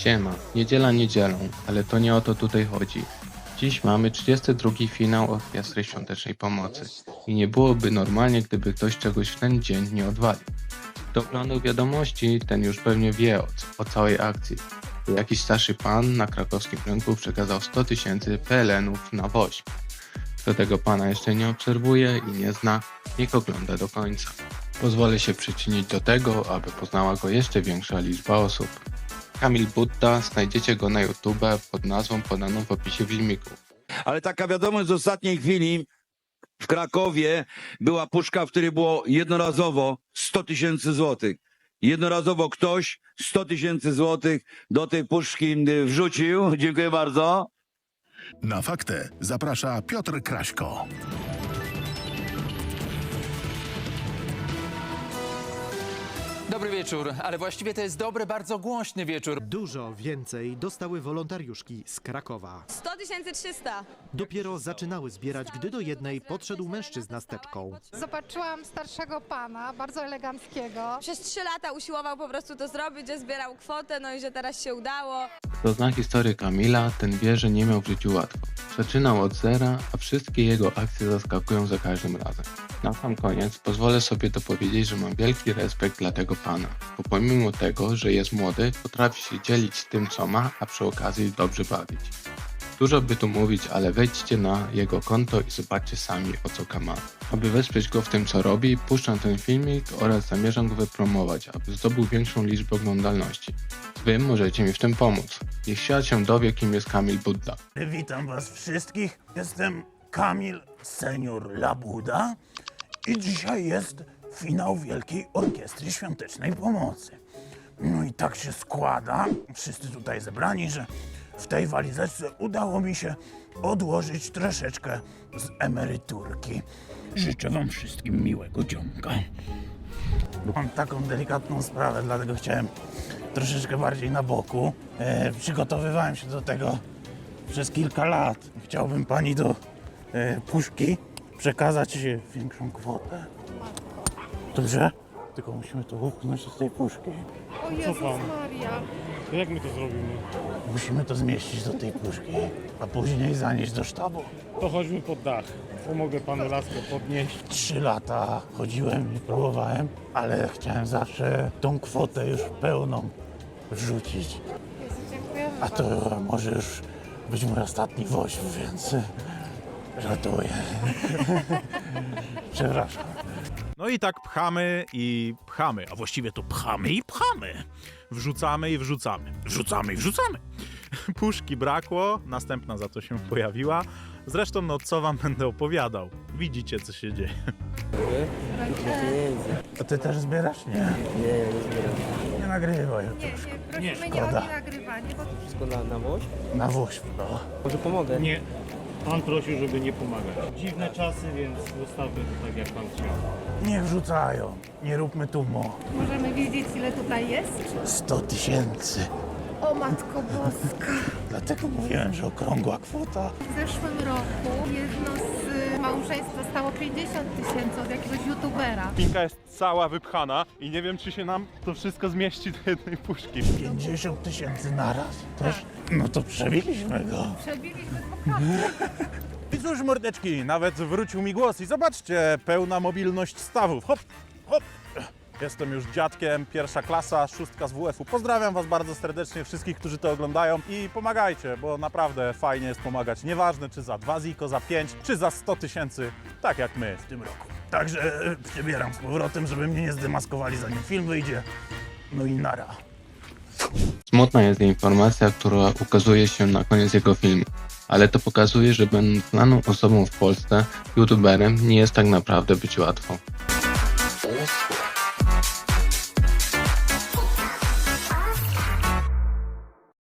Siema, niedziela niedzielą, ale to nie o to tutaj chodzi. Dziś mamy 32 finał Orkiestry Świątecznej Pomocy i nie byłoby normalnie, gdyby ktoś czegoś w ten dzień nie odwalił. Kto oglądał wiadomości, ten już pewnie wie o, o całej akcji. Jakiś starszy pan na krakowskim rynku przekazał 100 tysięcy PLN-ów na woźb. Kto tego pana jeszcze nie obserwuje i nie zna, niech ogląda do końca. Pozwolę się przyczynić do tego, aby poznała go jeszcze większa liczba osób. Kamil Budda, znajdziecie go na YouTube pod nazwą podaną w opisie filmiku. Ale taka wiadomość z ostatniej chwili w Krakowie była puszka, w której było jednorazowo 100 tysięcy złotych. Jednorazowo ktoś 100 tysięcy złotych do tej puszki y, wrzucił. Dziękuję bardzo. Na faktę zaprasza Piotr Kraśko. Dobry wieczór, ale właściwie to jest dobry, bardzo głośny wieczór. Dużo więcej dostały wolontariuszki z Krakowa. 100 300. Dopiero zaczynały zbierać, gdy do jednej podszedł mężczyzna z teczką. Zobaczyłam starszego pana, bardzo eleganckiego. Przez 3 lata usiłował po prostu to zrobić, że zbierał kwotę, no i że teraz się udało. Kto zna historię Kamila, ten wie, że nie miał w życiu łatwo. Zaczynał od zera, a wszystkie jego akcje zaskakują za każdym razem. Na sam koniec pozwolę sobie dopowiedzieć, że mam wielki respekt dla tego pana, bo pomimo tego, że jest młody, potrafi się dzielić tym co ma, a przy okazji dobrze bawić. Dużo by tu mówić, ale wejdźcie na jego konto i zobaczcie sami o co kama. Aby wesprzeć go w tym co robi, puszczam ten filmik oraz zamierzam go wypromować, aby zdobył większą liczbę oglądalności. Wy możecie mi w tym pomóc. Niech świat się dowie, kim jest Kamil Budda. Witam was wszystkich. Jestem Kamil Senior Labuda i dzisiaj jest finał Wielkiej Orkiestry Świątecznej Pomocy. No i tak się składa, wszyscy tutaj zebrani, że w tej walizeczce udało mi się odłożyć troszeczkę z emeryturki. Życzę wam wszystkim miłego dzionka. Mam taką delikatną sprawę, dlatego chciałem troszeczkę bardziej na boku. E, przygotowywałem się do tego przez kilka lat. Chciałbym pani do e, puszki przekazać większą kwotę. Dobrze? Tylko musimy to upchnąć z tej puszki. O Jezus Maria. Jak my to zrobimy? Musimy to zmieścić do tej puszki, a później zanieść do sztabu. To chodźmy pod dach. Pomogę panu laskę podnieść. Trzy lata chodziłem i próbowałem, ale chciałem zawsze tą kwotę już pełną wrzucić. Jezu, dziękujemy A to może już być mój ostatni woźb, więc żartuję. Przepraszam. No i tak pchamy i pchamy, a właściwie to pchamy i pchamy. Wrzucamy i wrzucamy, wrzucamy i wrzucamy. Puszki brakło, następna za to się pojawiła. Zresztą, no co wam będę opowiadał? Widzicie, co się dzieje. A ty też zbierasz? Nie. Nie, nie zbieram. Nie nagrywaj. Nie, nie, prosimy nie, o nagrywanie, bo Na wóźb, no. Nie. Pan prosił, żeby nie pomagać. Dziwne czasy, więc zostawmy to tak, jak pan chciał. Niech wrzucają. Nie róbmy tumo. możemy wiedzieć ile tutaj jest. 100 tysięcy. O Matko Boska. Dlatego mówiłem, że okrągła kwota. W zeszłym roku jedno z y, małżeństw dostało 50 tysięcy od jakiegoś youtubera. Pinka jest cała wypchana i nie wiem, czy się nam to wszystko zmieści do jednej puszki. 50 tysięcy naraz. Też? No to przebiliśmy go. Przebiliśmy dwukrotnie. I cóż, mordeczki, nawet wrócił mi głos i zobaczcie, pełna mobilność stawów. Hop, hop. Jestem już dziadkiem, pierwsza klasa, szóstka z WF-u. Pozdrawiam Was bardzo serdecznie, wszystkich, którzy to oglądają i pomagajcie, bo naprawdę fajnie jest pomagać. Nieważne, czy za 2 ziko, za 5, czy za 100 tysięcy, tak jak my. w tym roku. Także e, przebieram z powrotem, żeby mnie nie zdemaskowali zanim film wyjdzie. No i nara. Smutna jest informacja, która ukazuje się na koniec jego filmu, ale to pokazuje, że będąc znaną osobą w Polsce, youtuberem, nie jest tak naprawdę być łatwo.